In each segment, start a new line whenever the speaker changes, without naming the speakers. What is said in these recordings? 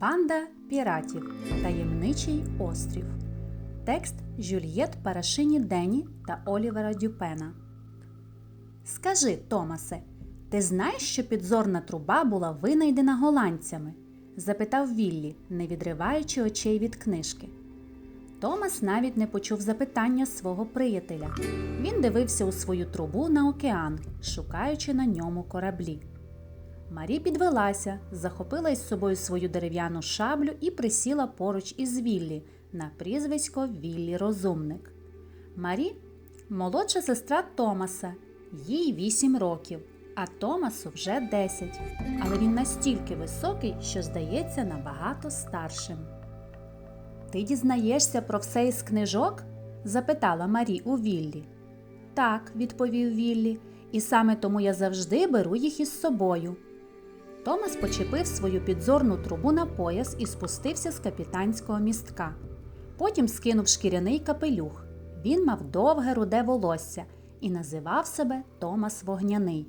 Банда піратів. Таємничий острів. Текст Жюльєт Парашині Дені та Олівера Дюпена. Скажи, Томасе, ти знаєш, що підзорна труба була винайдена голландцями? запитав Віллі, не відриваючи очей від книжки. Томас навіть не почув запитання свого приятеля. Він дивився у свою трубу на океан, шукаючи на ньому кораблі. Марі підвелася, захопила із собою свою дерев'яну шаблю і присіла поруч із Віллі на прізвисько Віллі Розумник. Марі молодша сестра Томаса, їй 8 років, а Томасу вже 10. Але він настільки високий, що здається набагато старшим. Ти дізнаєшся про все із книжок? запитала Марі у Віллі. Так, відповів Віллі, і саме тому я завжди беру їх із собою. Томас почепив свою підзорну трубу на пояс і спустився з капітанського містка. Потім скинув шкіряний капелюх. Він мав довге руде волосся і називав себе Томас Вогняний.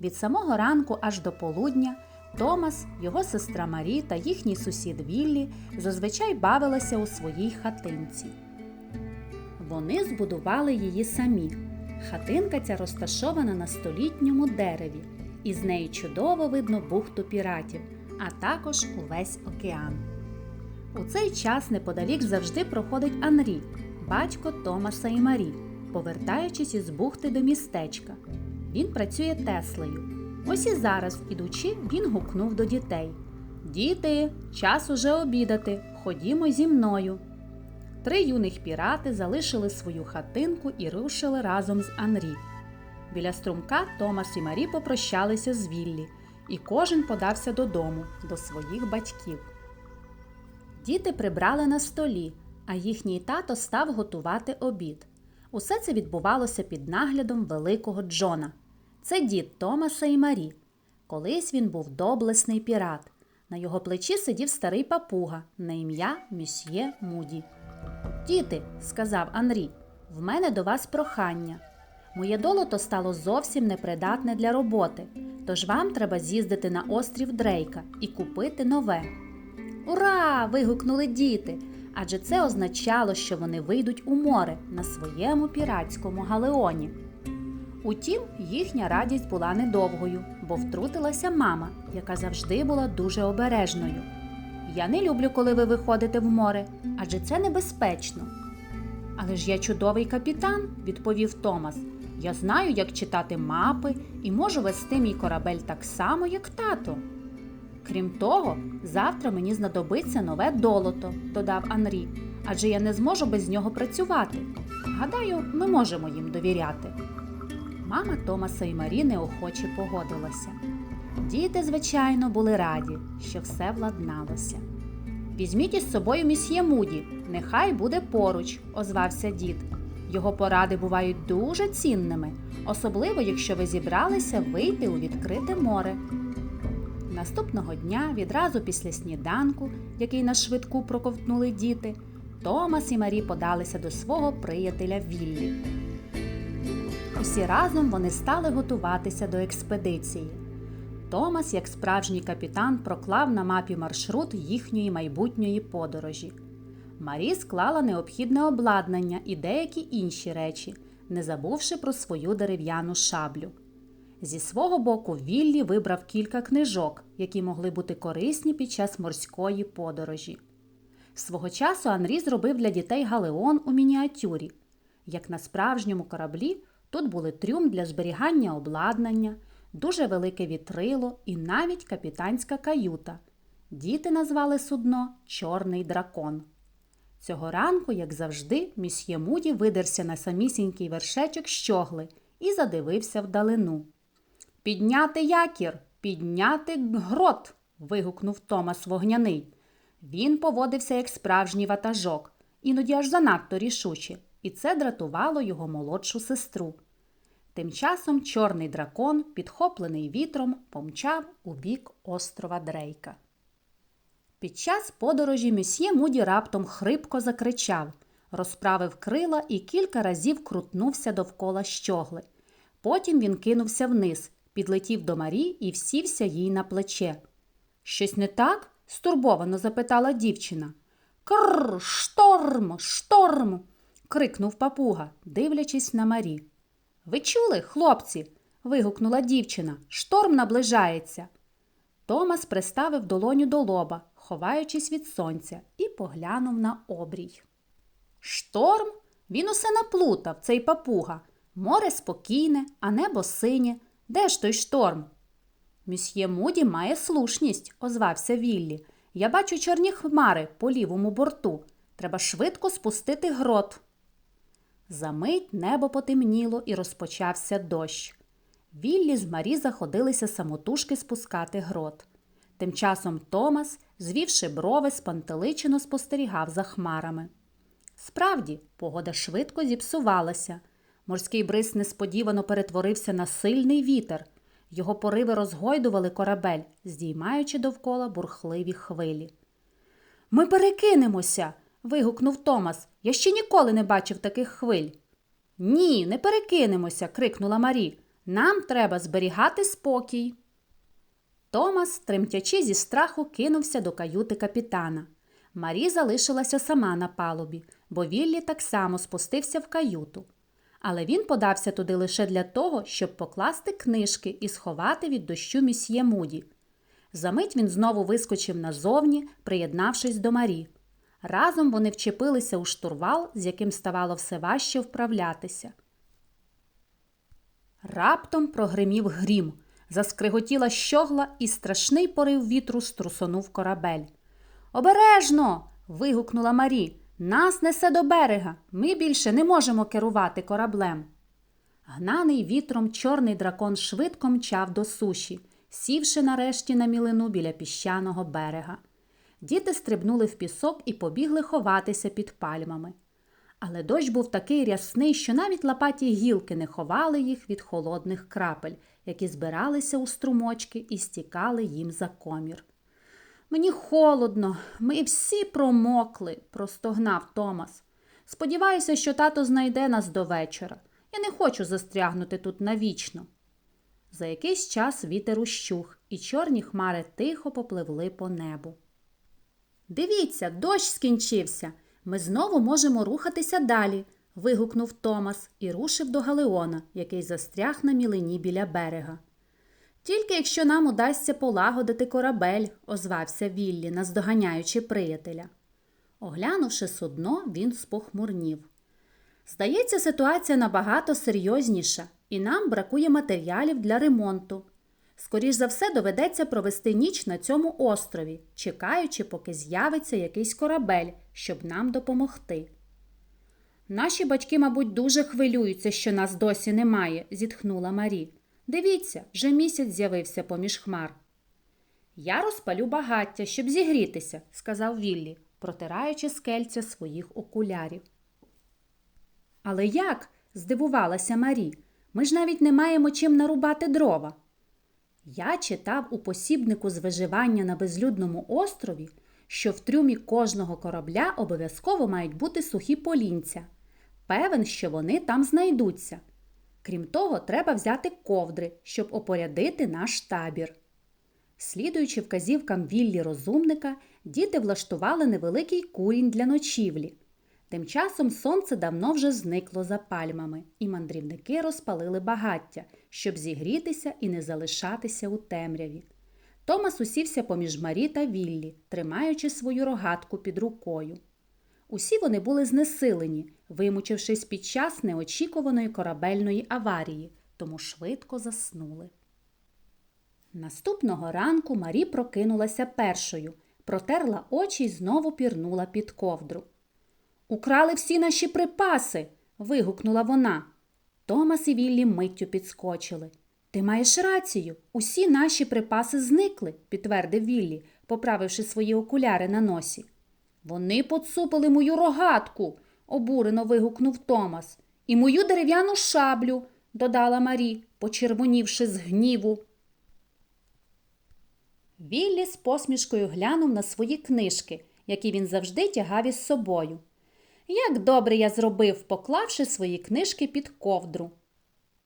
Від самого ранку аж до полудня Томас, його сестра Марі та їхній сусід Віллі зазвичай бавилися у своїй хатинці. Вони збудували її самі. Хатинка ця розташована на столітньому дереві, і з неї чудово видно бухту піратів, а також увесь океан. У цей час неподалік завжди проходить Анрі, батько Томаса і Марі, повертаючись із бухти до містечка. Він працює Теслею. Ось і зараз, ідучи, він гукнув до дітей: Діти, час уже обідати, ходімо зі мною. Три юних пірати залишили свою хатинку і рушили разом з Анрі. Біля струмка Томас і Марі попрощалися з Віллі, і кожен подався додому, до своїх батьків. Діти прибрали на столі, а їхній тато став готувати обід. Усе це відбувалося під наглядом великого Джона. Це дід Томаса і Марі. Колись він був доблесний пірат. На його плечі сидів старий папуга на ім'я Мюсьє Муді. Діти, сказав Анрі, в мене до вас прохання. Моє долото стало зовсім непридатне для роботи, тож вам треба з'їздити на острів Дрейка і купити нове. Ура! вигукнули діти, адже це означало, що вони вийдуть у море на своєму піратському галеоні. Утім, їхня радість була недовгою, бо втрутилася мама, яка завжди була дуже обережною. Я не люблю, коли ви виходите в море, адже це небезпечно. Але ж я чудовий капітан, відповів Томас. Я знаю, як читати мапи і можу вести мій корабель так само, як тато. Крім того, завтра мені знадобиться нове долото, додав Анрі, адже я не зможу без нього працювати. Гадаю, ми можемо їм довіряти. Мама Томаса і Марі неохоче погодилася. Діти, звичайно, були раді, що все владналося. Візьміть із собою місьє Муді, нехай буде поруч, озвався дід. Його поради бувають дуже цінними, особливо якщо ви зібралися вийти у відкрите море. Наступного дня, відразу після сніданку, який на швидку проковтнули діти, Томас і Марі подалися до свого приятеля Віллі. Усі разом вони стали готуватися до експедиції. Томас, як справжній капітан, проклав на мапі маршрут їхньої майбутньої подорожі. Марі склала необхідне обладнання і деякі інші речі, не забувши про свою дерев'яну шаблю. Зі свого боку, Віллі вибрав кілька книжок, які могли бути корисні під час морської подорожі. Свого часу Анрі зробив для дітей галеон у мініатюрі. Як на справжньому кораблі, тут були трюм для зберігання обладнання, дуже велике вітрило і навіть капітанська каюта. Діти назвали судно Чорний дракон. Цього ранку, як завжди, місьє Муді видерся на самісінький вершечок щогли і задивився вдалину. Підняти якір, підняти грот. вигукнув Томас вогняний. Він поводився як справжній ватажок, іноді аж занадто рішуче, і це дратувало його молодшу сестру. Тим часом чорний дракон, підхоплений вітром, помчав у бік острова Дрейка. Під час подорожі месьє Муді раптом хрипко закричав, розправив крила і кілька разів крутнувся довкола щогли. Потім він кинувся вниз, підлетів до Марі і всівся їй на плече. Щось не так? стурбовано запитала дівчина. Крр, шторм, шторм. крикнув папуга, дивлячись на Марі. Ви чули, хлопці? вигукнула дівчина. Шторм наближається. Томас приставив долоню до лоба, ховаючись від сонця, і поглянув на обрій. Шторм? Він усе наплутав, цей папуга. Море спокійне, а небо синє. Де ж той шторм? Місьє Муді має слушність, озвався Віллі. Я бачу чорні хмари по лівому борту. Треба швидко спустити грот. Замить небо потемніло і розпочався дощ. Віллі з Марі заходилися самотужки спускати грот. Тим часом Томас, звівши брови, спантеличено спостерігав за хмарами. Справді, погода швидко зіпсувалася. Морський бриз несподівано перетворився на сильний вітер. Його пориви розгойдували корабель, здіймаючи довкола бурхливі хвилі. Ми перекинемося. вигукнув Томас. Я ще ніколи не бачив таких хвиль. Ні, не перекинемося. крикнула Марі. Нам треба зберігати спокій. Томас, тремтячи зі страху, кинувся до каюти капітана. Марі залишилася сама на палубі, бо Віллі так само спустився в каюту. Але він подався туди лише для того, щоб покласти книжки і сховати від дощу місьє Муді. Замить він знову вискочив назовні, приєднавшись до Марі. Разом вони вчепилися у штурвал, з яким ставало все важче вправлятися. Раптом прогримів грім, заскриготіла щогла, і страшний порив вітру струсонув корабель. Обережно. вигукнула Марі. Нас несе до берега. Ми більше не можемо керувати кораблем. Гнаний вітром чорний дракон швидко мчав до суші, сівши нарешті на мілину біля піщаного берега. Діти стрибнули в пісок і побігли ховатися під пальмами. Але дощ був такий рясний, що навіть лопаті гілки не ховали їх від холодних крапель, які збиралися у струмочки і стікали їм за комір. Мені холодно, ми всі промокли, простогнав Томас. Сподіваюся, що тато знайде нас до вечора. Я не хочу застрягнути тут навічно. За якийсь час вітер ущух, і чорні хмари тихо попливли по небу. Дивіться, дощ скінчився. Ми знову можемо рухатися далі. вигукнув Томас і рушив до Галеона, який застряг на мілині біля берега. Тільки якщо нам удасться полагодити корабель, озвався Віллі, наздоганяючи приятеля. Оглянувши судно, він спохмурнів. Здається, ситуація набагато серйозніша, і нам бракує матеріалів для ремонту. Скоріш за все, доведеться провести ніч на цьому острові, чекаючи, поки з'явиться якийсь корабель, щоб нам допомогти. Наші батьки, мабуть, дуже хвилюються, що нас досі немає, зітхнула Марі. Дивіться, вже місяць з'явився поміж хмар. Я розпалю багаття, щоб зігрітися, сказав Віллі, протираючи скельця своїх окулярів. Але як? здивувалася Марі. Ми ж навіть не маємо чим нарубати дрова. Я читав у посібнику з виживання на безлюдному острові, що в трюмі кожного корабля обов'язково мають бути сухі полінця. Певен, що вони там знайдуться. Крім того, треба взяти ковдри, щоб опорядити наш табір. Слідуючи вказівкам віллі розумника, діти влаштували невеликий курінь для ночівлі. Тим часом сонце давно вже зникло за пальмами, і мандрівники розпалили багаття, щоб зігрітися і не залишатися у темряві. Томас усівся поміж Марі та Віллі, тримаючи свою рогатку під рукою. Усі вони були знесилені, вимучившись під час неочікуваної корабельної аварії, тому швидко заснули. Наступного ранку Марі прокинулася першою, протерла очі й знову пірнула під ковдру. Украли всі наші припаси. вигукнула вона. Томас і Віллі миттю підскочили. Ти маєш рацію, усі наші припаси зникли, підтвердив Віллі, поправивши свої окуляри на носі. Вони поцупили мою рогатку, обурено вигукнув Томас. І мою дерев'яну шаблю, додала Марі, почервонівши з гніву. Віллі з посмішкою глянув на свої книжки, які він завжди тягав із собою. Як добре я зробив, поклавши свої книжки під ковдру.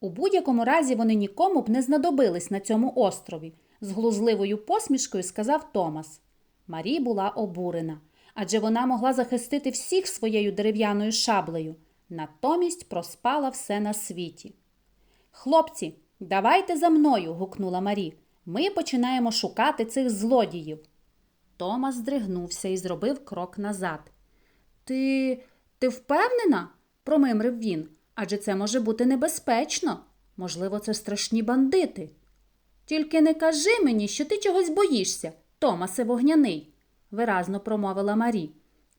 У будь-якому разі вони нікому б не знадобились на цьому острові, з глузливою посмішкою сказав Томас. Марі була обурена, адже вона могла захистити всіх своєю дерев'яною шаблею, натомість проспала все на світі. Хлопці, давайте за мною. гукнула Марі. Ми починаємо шукати цих злодіїв. Томас здригнувся і зробив крок назад. Ти ти впевнена? промимрив він. Адже це може бути небезпечно. Можливо, це страшні бандити. Тільки не кажи мені, що ти чогось боїшся, Томасе вогняний, виразно промовила Марі,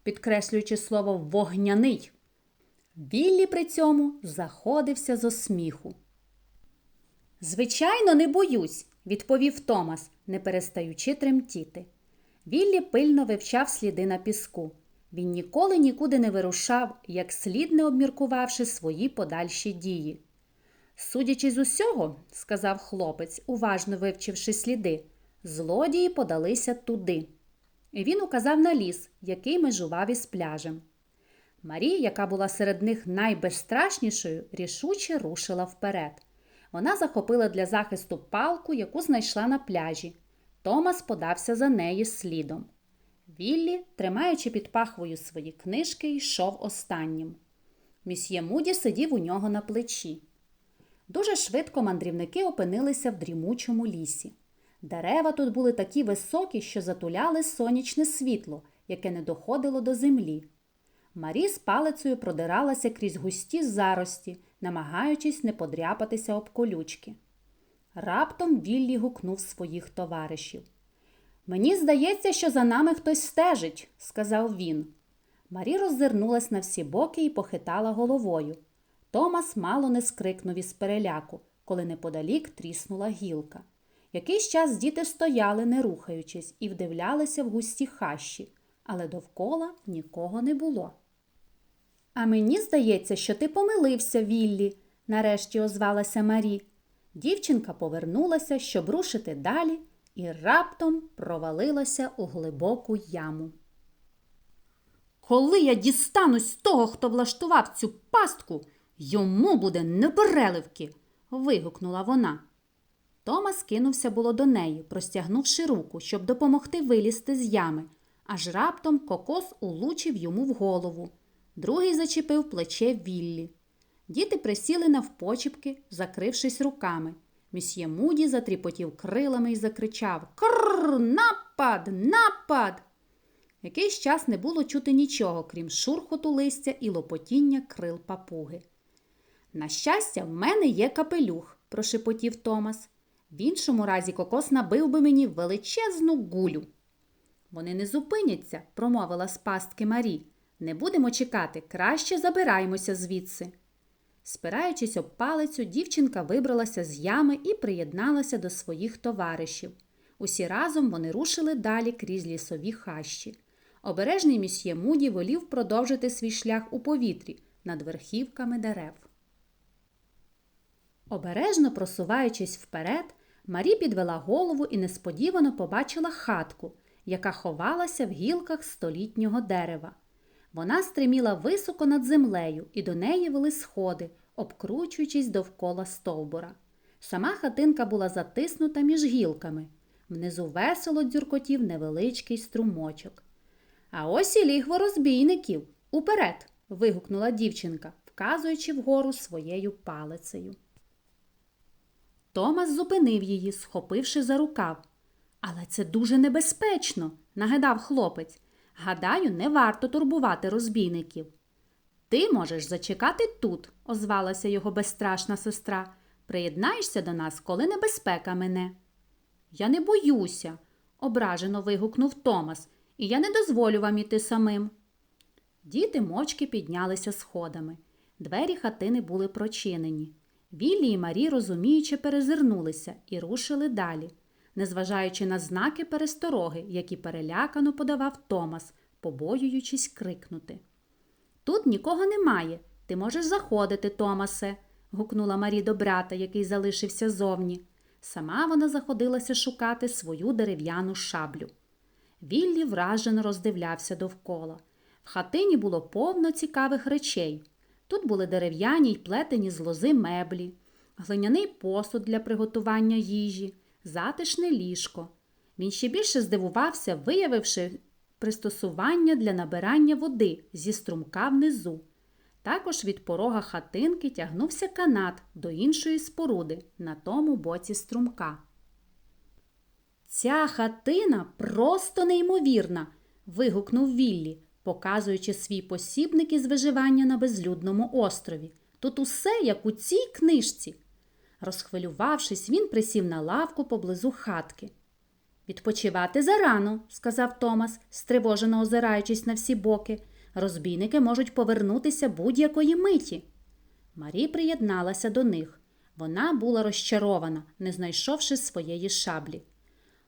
підкреслюючи слово вогняний. Віллі при цьому заходився з сміху. Звичайно, не боюсь, відповів Томас, не перестаючи тремтіти. Віллі пильно вивчав сліди на піску. Він ніколи нікуди не вирушав, як слід не обміркувавши свої подальші дії. Судячи з усього, сказав хлопець, уважно вивчивши сліди, злодії подалися туди. І він указав на ліс, який межував із пляжем. Марія, яка була серед них найбезстрашнішою, рішуче рушила вперед. Вона захопила для захисту палку, яку знайшла на пляжі. Томас подався за неї слідом. Віллі, тримаючи під пахвою свої книжки, йшов останнім. Місьє Муді сидів у нього на плечі. Дуже швидко мандрівники опинилися в дрімучому лісі. Дерева тут були такі високі, що затуляли сонячне світло, яке не доходило до землі. Марі з палицею продиралася крізь густі зарості, намагаючись не подряпатися об колючки. Раптом Віллі гукнув своїх товаришів. Мені здається, що за нами хтось стежить, сказав він. Марі роззирнулась на всі боки і похитала головою. Томас мало не скрикнув із переляку, коли неподалік тріснула гілка. Якийсь час діти стояли, не рухаючись, і вдивлялися в густі хащі, але довкола нікого не було. А мені здається, що ти помилився, Віллі, нарешті озвалася Марі. Дівчинка повернулася, щоб рушити далі, і раптом провалилася у глибоку яму. Коли я дістанусь того, хто влаштував цю пастку, йому буде непереливки. вигукнула вона. Томас кинувся було до неї, простягнувши руку, щоб допомогти вилізти з ями, аж раптом кокос улучив йому в голову. Другий зачепив плече Віллі. Діти присіли навпочіпки, закрившись руками. Місьє Муді затріпотів крилами і закричав Кррр, напад, напад. Якийсь час не було чути нічого, крім шурхоту листя і лопотіння крил папуги. На щастя, в мене є капелюх, прошепотів Томас. В іншому разі кокос набив би мені величезну гулю. Вони не зупиняться, промовила з пастки Марі. Не будемо чекати, краще забираємося звідси. Спираючись об палицю, дівчинка вибралася з ями і приєдналася до своїх товаришів. Усі разом вони рушили далі крізь лісові хащі. Обережний місьє Муді волів продовжити свій шлях у повітрі над верхівками дерев. Обережно просуваючись вперед, Марі підвела голову і несподівано побачила хатку, яка ховалася в гілках столітнього дерева. Вона стриміла високо над землею, і до неї вели сходи, обкручуючись довкола стовбура. Сама хатинка була затиснута між гілками. Внизу весело дзюркотів невеличкий струмочок. А ось і лігво розбійників. Уперед. вигукнула дівчинка, вказуючи вгору своєю палицею. Томас зупинив її, схопивши за рукав. Але це дуже небезпечно, нагадав хлопець. Гадаю, не варто турбувати розбійників. Ти можеш зачекати тут, озвалася його безстрашна сестра. Приєднаєшся до нас, коли небезпека мине. Я не боюся, ображено вигукнув Томас, і я не дозволю вам іти самим. Діти мовчки піднялися сходами. Двері хатини були прочинені. Віллі і Марі розуміючи перезирнулися і рушили далі, незважаючи на знаки перестороги, які перелякано подавав Томас, побоюючись крикнути. Тут нікого немає. Ти можеш заходити, Томасе, гукнула Марі до брата, який залишився зовні. Сама вона заходилася шукати свою дерев'яну шаблю. Віллі вражено роздивлявся довкола. В хатині було повно цікавих речей. Тут були дерев'яні й плетені з лози меблі, глиняний посуд для приготування їжі, затишне ліжко. Він ще більше здивувався, виявивши пристосування для набирання води зі струмка внизу. Також від порога хатинки тягнувся канат до іншої споруди на тому боці струмка. Ця хатина просто неймовірна. вигукнув Віллі, показуючи свій посібник із виживання на безлюдному острові. Тут усе як у цій книжці. Розхвилювавшись, він присів на лавку поблизу хатки. Відпочивати зарано, сказав Томас, стривожено озираючись на всі боки. Розбійники можуть повернутися будь-якої миті. Марі приєдналася до них. Вона була розчарована, не знайшовши своєї шаблі.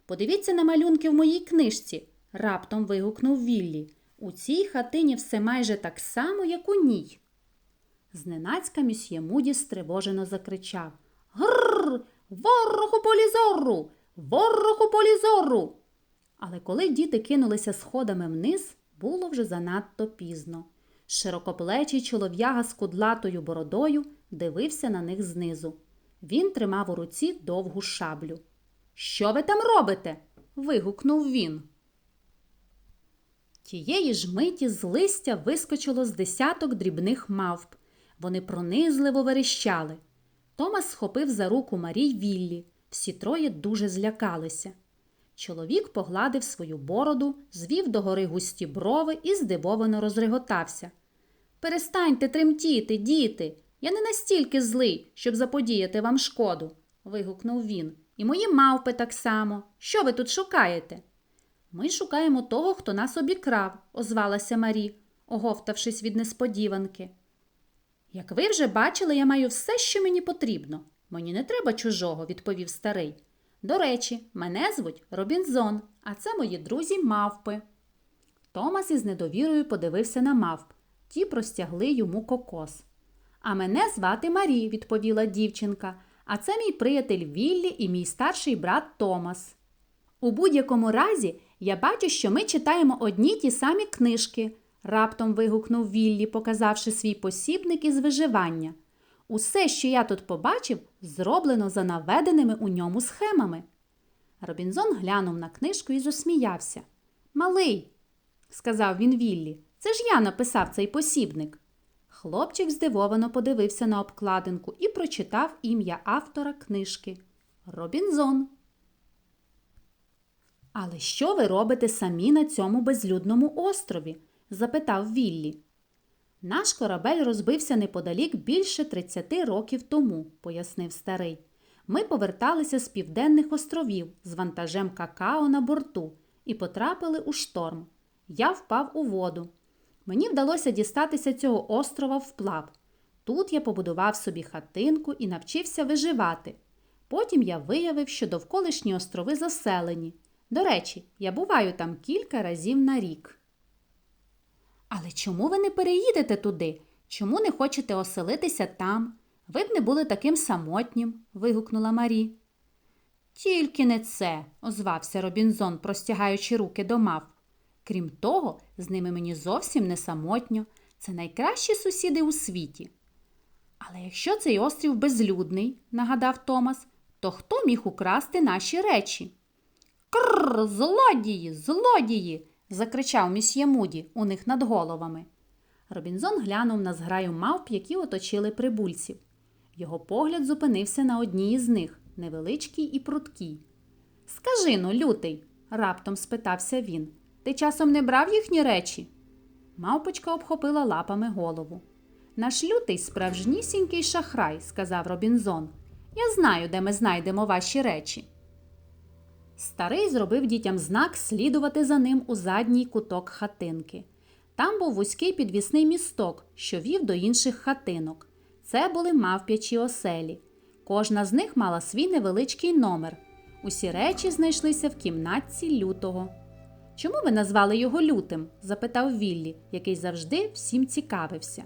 Подивіться на малюнки в моїй книжці, раптом вигукнув Віллі. У цій хатині все майже так само, як у ній. Зненацька місьє Муді стривожено закричав Гррр! Ворог у полі зору! Ворог у полі зору! Але коли діти кинулися сходами вниз, було вже занадто пізно. Широкоплечий чолов'яга з кудлатою бородою дивився на них знизу. Він тримав у руці довгу шаблю. Що ви там робите? вигукнув він. Тієї ж миті з листя вискочило з десяток дрібних мавп. Вони пронизливо верещали. Томас схопив за руку Марій Віллі. Всі троє дуже злякалися. Чоловік погладив свою бороду, звів догори густі брови і здивовано розреготався. Перестаньте тремтіти, діти. Я не настільки злий, щоб заподіяти вам шкоду, вигукнув він. І мої мавпи так само. Що ви тут шукаєте? Ми шукаємо того, хто нас обікрав, озвалася Марі, оговтавшись від несподіванки. Як ви вже бачили, я маю все, що мені потрібно. Мені не треба чужого, відповів старий. До речі, мене звуть Робінзон, а це мої друзі мавпи. Томас із недовірою подивився на мавп. Ті простягли йому кокос. А мене звати Марі, відповіла дівчинка, а це мій приятель Віллі і мій старший брат Томас. У будь-якому разі я бачу, що ми читаємо одні ті самі книжки, раптом вигукнув Віллі, показавши свій посібник із виживання. Усе, що я тут побачив, зроблено за наведеними у ньому схемами. Робінзон глянув на книжку і засміявся. Малий, сказав він Віллі, це ж я написав цей посібник. Хлопчик здивовано подивився на обкладинку і прочитав ім'я автора книжки Робінзон. Але що ви робите самі на цьому безлюдному острові? Запитав Віллі. Наш корабель розбився неподалік більше 30 років тому, пояснив старий. Ми поверталися з південних островів з вантажем какао на борту і потрапили у шторм. Я впав у воду. Мені вдалося дістатися цього острова вплав. Тут я побудував собі хатинку і навчився виживати. Потім я виявив, що довколишні острови заселені. До речі, я буваю там кілька разів на рік. Але чому ви не переїдете туди? Чому не хочете оселитися там? Ви б не були таким самотнім, вигукнула Марі. Тільки не це, озвався Робінзон, простягаючи руки до мав. Крім того, з ними мені зовсім не самотньо. Це найкращі сусіди у світі. Але якщо цей острів безлюдний, нагадав Томас, то хто міг украсти наші речі? Кррр, злодії, злодії. Закричав місьє Муді у них над головами. Робінзон глянув на зграю мавп, які оточили прибульців. Його погляд зупинився на одній із них, невеличкій і пруткій. Скажи ну, лютий, раптом спитався він, ти часом не брав їхні речі? Мавпочка обхопила лапами голову. Наш лютий справжнісінький шахрай, сказав Робінзон. Я знаю, де ми знайдемо ваші речі. Старий зробив дітям знак слідувати за ним у задній куток хатинки. Там був вузький підвісний місток, що вів до інших хатинок. Це були мавп'ячі оселі. Кожна з них мала свій невеличкий номер. Усі речі знайшлися в кімнатці лютого. Чому ви назвали його лютим? запитав Віллі, який завжди всім цікавився.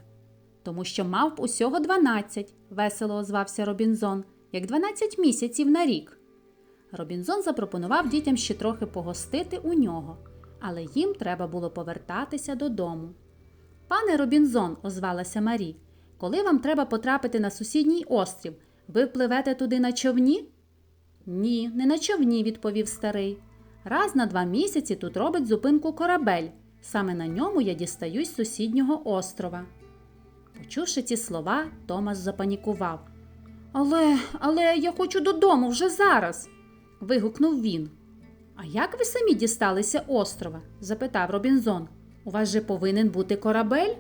Тому що мавп усього дванадцять, весело озвався Робінзон, як дванадцять місяців на рік. Робінзон запропонував дітям ще трохи погостити у нього, але їм треба було повертатися додому. Пане Робінзон, озвалася Марі, коли вам треба потрапити на сусідній острів, ви впливете туди на човні? Ні, не на човні, відповів старий. Раз на два місяці тут робить зупинку корабель. Саме на ньому я дістаюсь з сусіднього острова. Почувши ці слова, Томас запанікував. Але, але я хочу додому вже зараз. Вигукнув він. А як ви самі дісталися острова? запитав Робінзон. У вас же повинен бути корабель?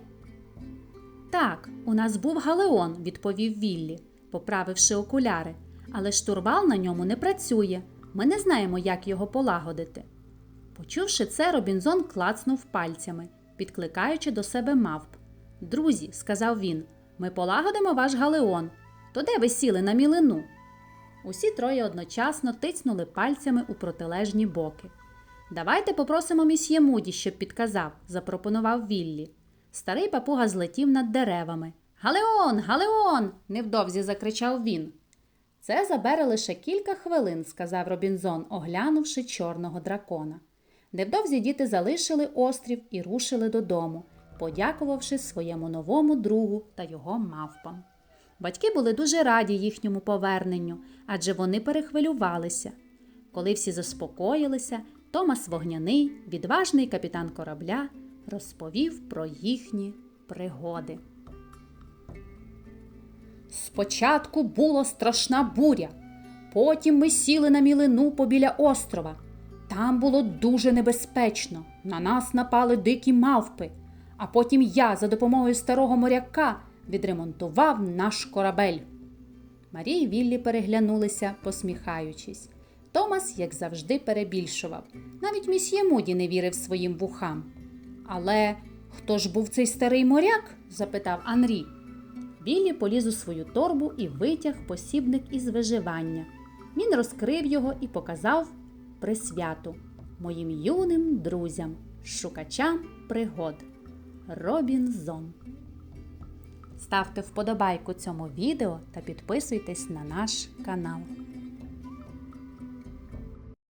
Так, у нас був галеон, відповів Віллі, поправивши окуляри, але штурвал на ньому не працює. Ми не знаємо, як його полагодити. Почувши це, Робінзон клацнув пальцями, підкликаючи до себе мавп. Друзі, сказав він, ми полагодимо ваш галеон. То де ви сіли на мілину? Усі троє одночасно тицнули пальцями у протилежні боки. Давайте попросимо місьє Муді, щоб підказав, запропонував Віллі. Старий папуга злетів над деревами. Галеон, Галеон! невдовзі закричав він. Це забере лише кілька хвилин, сказав Робінзон, оглянувши чорного дракона. Невдовзі діти залишили острів і рушили додому, подякувавши своєму новому другу та його мавпам. Батьки були дуже раді їхньому поверненню, адже вони перехвилювалися. Коли всі заспокоїлися, Томас Вогняний, відважний капітан корабля, розповів про їхні пригоди. Спочатку була страшна буря. Потім ми сіли на мілину побіля острова. Там було дуже небезпечно. На нас напали дикі мавпи. А потім я за допомогою старого моряка відремонтував наш корабель. Марія і Віллі переглянулися, посміхаючись. Томас, як завжди, перебільшував. Навіть місьє Муді не вірив своїм вухам. Але хто ж був цей старий моряк? запитав Анрі. Віллі поліз у свою торбу і витяг посібник із виживання. Він розкрив його і показав присвяту моїм юним друзям, шукачам пригод. Робінзон. Ставте вподобайку цьому відео та підписуйтесь на наш канал.